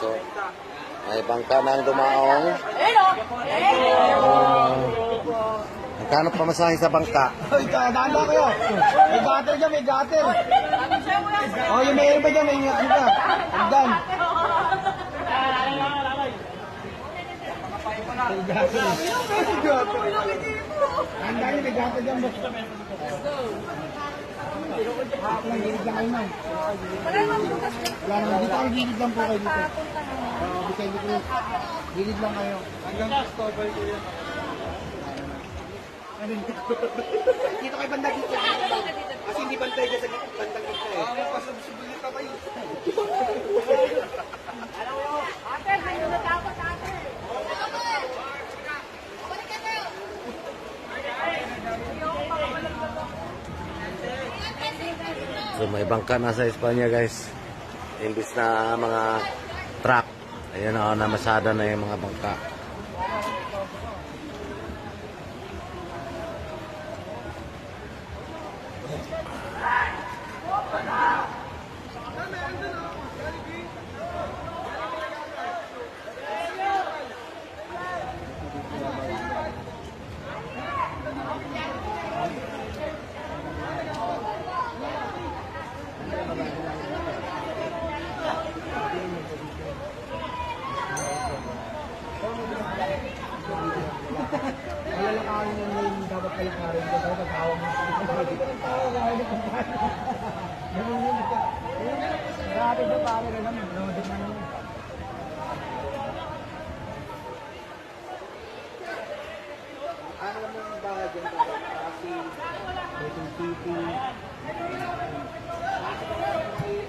So, may bangka na ang dumaong. Magkano pamasahe sa bangka? Uy, daan ba kayo? May gutter dyan, may gutter. Oh, yung may ba dyan, may ano ka? Hagdan. Ang dami may gutter dyan, boss. Ah, lang, gilid lang kayo, ma'am. Wala dito ang gilid lang po kayo dito. Oo, dito kayo. Gilid lang kayo. Hanggang cover ko yun. Dito kayo banda dito. Kasi hindi bantay ka sa bandang dito eh. Ako pa subsubili ka kayo. So may bangka na sa Espanya guys. Imbis na mga truck. Ayan o, namasada na yung mga bangka. Wala ako yung yung dapat kayo karin ko. Dapat tawa mo. Hindi ko tawa ka. Hindi ko tawa. Ganun yun. Grabe doon pare na naman. Loaded na naman. Ano naman yung bahay dyan? Kasi, Betong TV.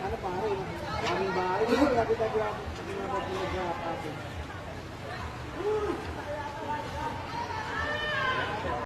Ano pare? Aming bahay. Hindi ko nakita ko lang. Hindi